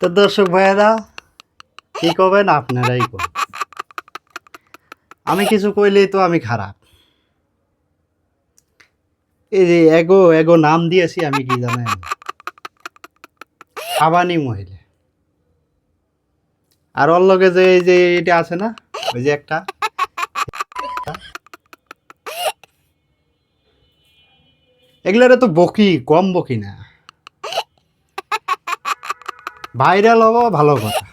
তো দর্শক ভাইয়েরা, কি করবেন? আপনারাই করবেন। আমি কিছু কইলেই তো আমি খারাপ। এই যে এগো এগো নাম দিয়েছি আমি কি জানেন? খাবানি মহিলা। আর ওর লগে যে এই যে এটা আছে না, ওই যে একটা এগুলারে তো বকি, কম বকি না। ভাইরাল হব ভালো কথা।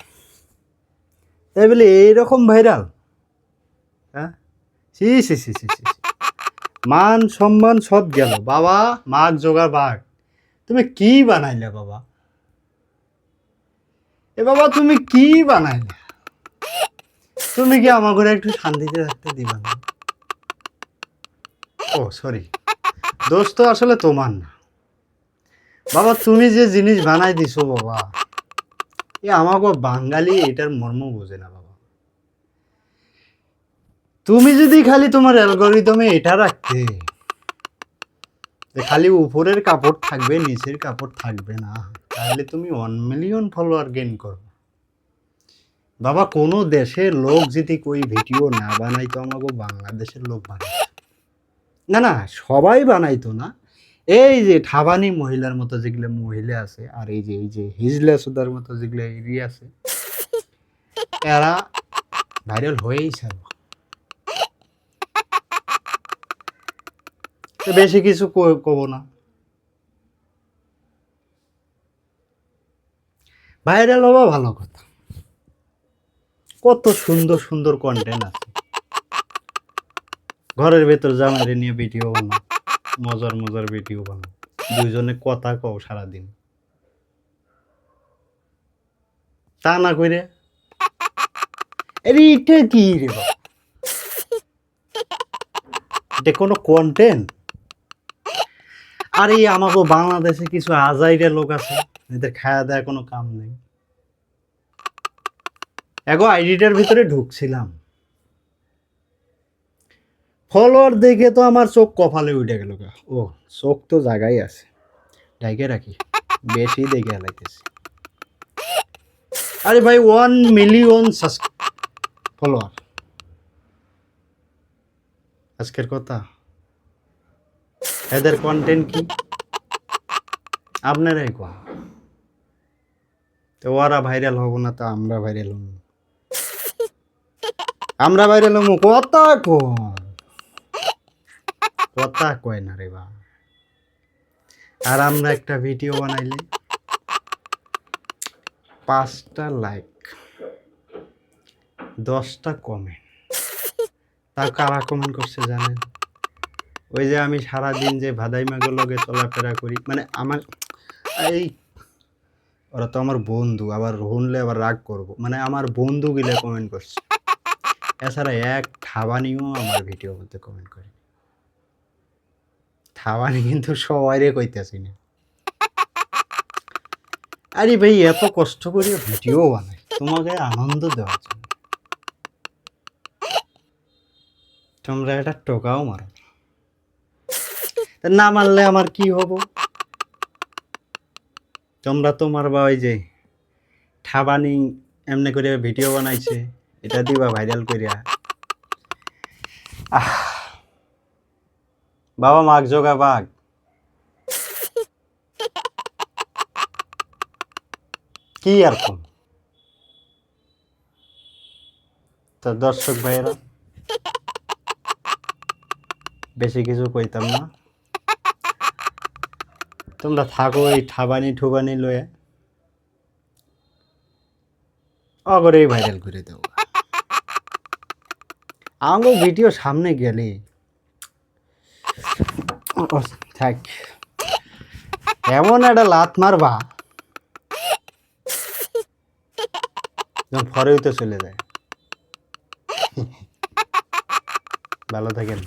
তাই বলে, এইরকম ভাইরাল? হ্যাঁ? মান সম্মান সব গেল। বাবা মাঘ জোগাড় বাঘ। তুমি কি বানাইলে বাবা? এ বাবা, তুমি কি বানাইলে? তুমি কি আমার ঘরে একটু শান্তিতে থাকতে দিবা ও সরি দোষ তো আসলে তোমার না। বাবা, তুমি যে জিনিস বানাই দিছো বাবা, এ আমাকে বাঙালি এটার মর্ম বোঝে না বাবা। তুমি যদি খালি তোমার অ্যালগোরিদমে এটা রাখতে খালি উপরের কাপড় থাকবে, নিচের কাপড় থাকবে না, তাহলে তুমি ওয়ান মিলিয়ন ফলোয়ার গেইন করবে। বাবা, কোনো দেশের লোক যদি কই ভিডিও না বানাইতো আমাকে বাংলাদেশের লোক বানাই না না, সবাই বানাইতো না। এই যে ঠাবানি মহিলার মতো যেগুলো মহিলা আছে, আর এই যে এই যে হিজলা সুদার মতো যেগুলো এরিয়া আছে, এরা ভাইরাল হয়েই ছাড়বো বেশি কিছু কব না। ভাইরাল হওয়া ভালো কথা। কত সুন্দর সুন্দর কন্টেন্ট আছে। ঘরের ভেতর জামাইরে নিয়ে ভিডিও বানাও। মজার মজার ভিডিও বানাও। দুইজনে কথা কও সারাদিন। তা না কইরে। আরে এটা কি রে এটা কোনো কন্টেন্ট আরে আমাকে বাংলাদেশে কিছু আজাইরা লোক আছে, এদের খাওয়া দেয়া কোনো কাম নেই। এগো আইডিটার ভিতরে ঢুকছিলাম। ফলোয়ার দেখে তো আমার চোখ কপালে উঠে গেল। ও, চোখ তো জায়গায় আছে। ডাইকে রাখি। বেশি দেখে লাইতেছি আরে ভাই ওয়ান মিলিয়ন ফলোয়ার আজকের কথা? এদের কন্টেন্ট কি? আপনারাই কোন তো ওরা ভাইরাল হব না তো আমরা ভাইরাল হব। আমরা ভাইরাল হব কথা কোন? কথা কয় না রে বা। আর আমরা একটা ভিডিও বানাইলে। পাঁচটা লাইক দশটা কমেন্ট তা কারা কমেন্ট করছে জানেন? ওই যে আমি সারাদিন যে ভাদাইমাগুলো লগে চলাফেরা করি মানে আমার, এই, ওরা তো আমার বন্ধু, আবার শুনলে আবার রাগ করব। মানে আমার বন্ধু গিলে কমেন্ট করছে। এছাড়া এক থাবানিও আমার ভিডিওর মধ্যে কমেন্ট করে থাবানি কিন্তু সবাইরে কইতেছি না। আরে ভাই, এত কষ্ট করে ভিডিও বানাই, তোমাকে আনন্দ দেওয়ার জন্য। তোমরা এটা টোকাও মারো। না মারলে আমার কি হব? তোমরা তো মারবা ওই যে ঠাবানি এমনি করে ভিডিও বানাইছে, এটা দিবা ভাইরাল করিয়া আহ। বাবা মাগ, জোগা বাঘ কি আর কম? তো দর্শক ভাইয়েরা, বেশি কিছু কইতাম না। তোমরা থাকো এই ঠাবানি ঠুবানি লয়ে। অগরেই ভাইরাল করে দেবো। আমাকে ভিডিও সামনে গেলে থাক। এমন একটা লাত মারবা ফরেও তো চলে যায়। ভালো থাকেন।